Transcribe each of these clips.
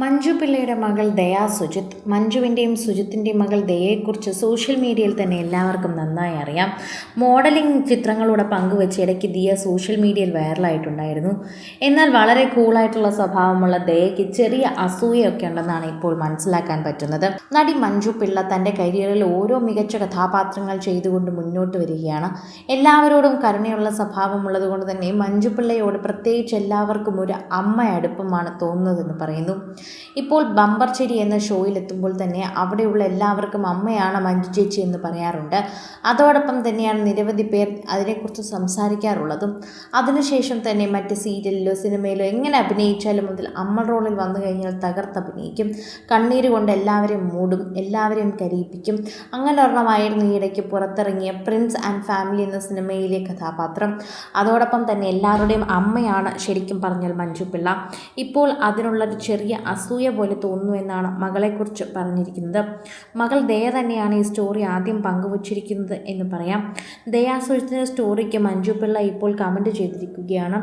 മഞ്ജു പിള്ളയുടെ മകൾ ദയാ സുജിത്. മഞ്ജുവിന്റെയും സുജിത്തിന്റെയും മകൾ ദയയെക്കുറിച്ച് സോഷ്യൽ മീഡിയയിൽ തന്നെ എല്ലാവർക്കും നന്നായി അറിയാം. മോഡലിംഗ് ചിത്രങ്ങളൂടെ പങ്കുവെച്ച് ഇടയ്ക്ക് ദിയ സോഷ്യൽ മീഡിയയിൽ വൈറലായിട്ടുണ്ടായിരുന്നു. എന്നാൽ വളരെ കൂളായിട്ടുള്ള സ്വഭാവമുള്ള ദയയ്ക്ക് ചെറിയ അസൂയയൊക്കെ ഉണ്ടെന്നാണ് ഇപ്പോൾ മനസ്സിലാക്കാൻ പറ്റുന്നത്. നടി മഞ്ജു പിള്ള തന്റെ കരിയറിൽ ഓരോ മികച്ച കഥാപാത്രങ്ങൾ ചെയ്തുകൊണ്ട് മുന്നോട്ട് വരികയാണ്. എല്ലാവരോടും കരുണയുള്ള സ്വഭാവമുള്ളത് കൊണ്ട് തന്നെ മഞ്ജു പിള്ളയോട് പ്രത്യേകിച്ച് എല്ലാവർക്കും ഒരു അമ്മ അടുപ്പമാണ് തോന്നുന്നതെന്ന് പറയുന്നു. ഇപ്പോൾ ബമ്പർ ചെടി എന്ന ഷോയിലെത്തുമ്പോൾ തന്നെ അവിടെയുള്ള എല്ലാവർക്കും അമ്മയാണ് മഞ്ജു ചേച്ചി എന്ന് പറയാറുണ്ട്. അതോടൊപ്പം തന്നെയാണ് നിരവധി പേർ അതിനെക്കുറിച്ച് സംസാരിക്കാറുള്ളതും. അതിനുശേഷം തന്നെ മറ്റ് സീരിയലിലോ സിനിമയിലോ എങ്ങനെ അഭിനയിച്ചാലും മുതൽ അമ്മ റോളിൽ വന്നു കഴിഞ്ഞാൽ തകർത്തഭിനയിക്കും കണ്ണീര് കൊണ്ട് എല്ലാവരെയും മൂടും എല്ലാവരെയും കരയിപ്പിക്കും. അങ്ങനെ ഒരെണ്ണമായിരുന്നു ഈ പുറത്തിറങ്ങിയ പ്രിൻസ് ആൻഡ് ഫാമിലി എന്ന സിനിമയിലെ കഥാപാത്രം. അതോടൊപ്പം തന്നെ എല്ലാവരുടെയും അമ്മയാണ് ശരിക്കും പറഞ്ഞാൽ മഞ്ജു പിള്ള ഇപ്പോൾ അതിനുള്ളൊരു ചെറിയ അസൂയ പോലെ തോന്നുന്നു എന്നാണ് മകളെക്കുറിച്ച് പറഞ്ഞിരിക്കുന്നത്. മകൾ ദയ തന്നെയാണ് ഈ സ്റ്റോറി ആദ്യം പങ്കുവച്ചിരിക്കുന്നത് എന്ന് പറയാം. ദയാസുരത്തിന്റെ സ്റ്റോറിക്ക് മഞ്ജു പിള്ള ഇപ്പോൾ കമന്റ് ചെയ്തിരിക്കുകയാണ്.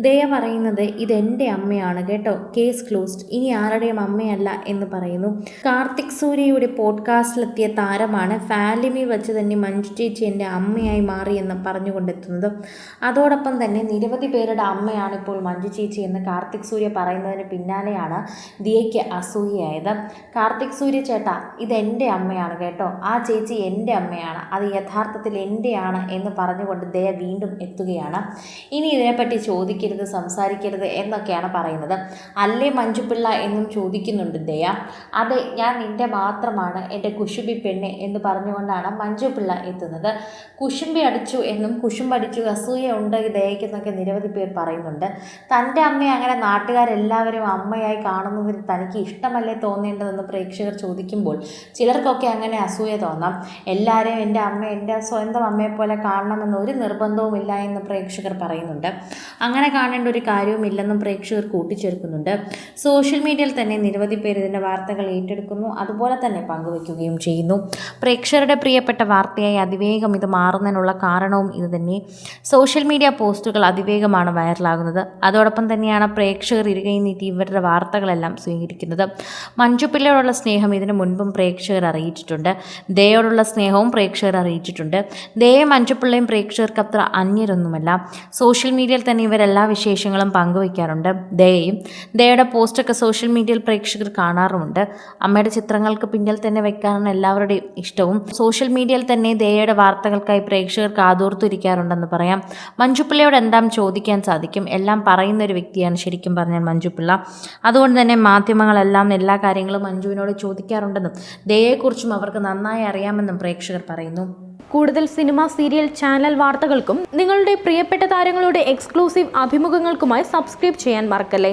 ദയ പറയുന്നത് ഇതെന്റെ അമ്മയാണ് കേട്ടോ. കേസ് ക്ലോസ്ഡ് ഇനി ആരുടെയും അമ്മയല്ല എന്ന് പറയുന്നു. കാർത്തിക് സൂര്യയുടെ പോഡ്കാസ്റ്റിലെത്തിയ താരമാണ് ഫാലിമി വെച്ച് തന്നെ മഞ്ജു ചേച്ചി എന്റെ അമ്മയായി മാറിയെന്ന് പറഞ്ഞുകൊണ്ടെത്തുന്നത്. അതോടൊപ്പം തന്നെ നിരവധി പേരുടെ അമ്മയാണ് ഇപ്പോൾ മഞ്ജു ചേച്ചി എന്ന് കാർത്തിക് സൂര്യ പറയുന്നതിന് പിന്നാലെയാണ് ദിയയ്ക്ക് അസൂയയായത്. കാർത്തിക് സൂര്യ ചേട്ടാ ഇതെന്റെ അമ്മയാണ് കേട്ടോ. ആ ചേച്ചി എന്റെ അമ്മയാണ്. അത് യഥാർത്ഥത്തിൽ എന്റെയാണ് എന്ന് പറഞ്ഞുകൊണ്ട് ദയ വീണ്ടും എത്തുകയാണ്. ഇനി ഇതിനെപ്പറ്റി ചോദിക്കരുത് സംസാരിക്കരുത് എന്നൊക്കെയാണ് പറയുന്നത്. അല്ലേ മഞ്ജുപിള്ള എന്നും ചോദിക്കുന്നുണ്ട് ദയ. അതെ ഞാൻ നിന്റെ മാത്രമാണ് എന്റെ കുശുബി പെണ്ണ് എന്ന് പറഞ്ഞുകൊണ്ടാണ് മഞ്ജുപിള്ള എത്തുന്നത്. കുശുമ്പി അടിച്ചു എന്നും കുശുമ്പടിച്ചു അസൂയ ഉണ്ട് ദയക്കെന്നൊക്കെ നിരവധി പേർ പറയുന്നുണ്ട്. തന്റെ അമ്മയെ അങ്ങനെ നാട്ടുകാരെല്ലാവരും അമ്മയായി കാണുന്നതിന് തനിക്ക് ഇഷ്ടമല്ലേ തോന്നേണ്ടതെന്ന് പ്രേക്ഷകർ ചോദിക്കുമ്പോൾ ചിലർക്കൊക്കെ അങ്ങനെ അസൂയ തോന്നാം. എല്ലാവരെയും എന്റെ അമ്മ എന്റെ സ്വന്തം അമ്മയെ പോലെ കാണണമെന്ന് ഒരു നിർബന്ധവുമില്ല എന്ന് പ്രേക്ഷകർ പറയുന്നുണ്ട്. അങ്ങനെ കാണേണ്ട ഒരു കാര്യവുമില്ലെന്നും പ്രേക്ഷകർ കൂട്ടിച്ചേർക്കുന്നുണ്ട്. സോഷ്യൽ മീഡിയയിൽ തന്നെ നിരവധി പേർ ഇതിന്റെ വാർത്തകൾ ഏറ്റെടുക്കുന്നു. അതുപോലെ തന്നെ പങ്കുവയ്ക്കുകയും ചെയ്യുന്നു. പ്രേക്ഷകരുടെ പ്രിയപ്പെട്ട വാർത്തയായി അതിവേഗം ഇത് മാറുന്നതിനുള്ള കാരണവും ഇത് തന്നെ. സോഷ്യൽ മീഡിയ പോസ്റ്റുകൾ അതിവേഗമാണ് വൈറലാകുന്നത്. അതോടൊപ്പം തന്നെയാണ് പ്രേക്ഷകർ ഇരുകൈ നീട്ടി ഇവരുടെ വാർത്തകളെല്ലാം സ്വീകരിക്കുന്നത്. മഞ്ജു പിള്ളയോടുള്ള സ്നേഹം ഇതിനു മുൻപും പ്രേക്ഷകർ അറിയിച്ചിട്ടുണ്ട്. ദയോടുള്ള സ്നേഹവും പ്രേക്ഷകർ അറിയിച്ചിട്ടുണ്ട്. ദയ മഞ്ജുപിള്ളയും പ്രേക്ഷകർക്ക് അത്ര അന്യരൊന്നുമല്ല. സോഷ്യൽ മീഡിയയിൽ തന്നെ ഇവരെല്ലാ വിശേഷങ്ങളും പങ്കുവയ്ക്കാറുണ്ട്. ദയയും ദയയുടെ പോസ്റ്റൊക്കെ സോഷ്യൽ മീഡിയയിൽ പ്രേക്ഷകർ കാണാറുമുണ്ട്. അമ്മയുടെ ചിത്രങ്ങൾക്ക് പിന്നിൽ തന്നെ വെക്കാനാണ് എല്ലാവരുടെയും ഇഷ്ടവും. സോഷ്യൽ മീഡിയയിൽ തന്നെ ദയയുടെ വാർത്തകൾക്കായി പ്രേക്ഷകർ കാതോർത്തിരിക്കാറുണ്ടെന്ന് പറയാം. മഞ്ജുപിള്ളയോട് എന്താം ചോദിക്കാൻ സാധിക്കും? എല്ലാം പറയുന്ന ഒരു വ്യക്തിയാണ് ശരിക്കും പറഞ്ഞാൽ മഞ്ജുപിള്ള. അതുകൊണ്ട് തന്നെ മാധ്യമങ്ങളെല്ലാം എല്ലാ കാര്യങ്ങളും മഞ്ജുവിനോട് ചോദിക്കാറുണ്ടെന്നും ദയയെക്കുറിച്ചും അവർക്ക് നന്നായി അറിയാമെന്നും പ്രേക്ഷകർ പറയുന്നു. കൂടുതൽ സിനിമ സീരിയൽ ചാനൽ വാർത്തകൾക്കും നിങ്ങളുടെ പ്രിയപ്പെട്ട താരങ്ങളുടെ എക്സ്ക്ലൂസീവ് അഭിമുഖങ്ങൾക്കുമായി സബ്സ്ക്രൈബ് ചെയ്യാൻ മറക്കല്ലേ?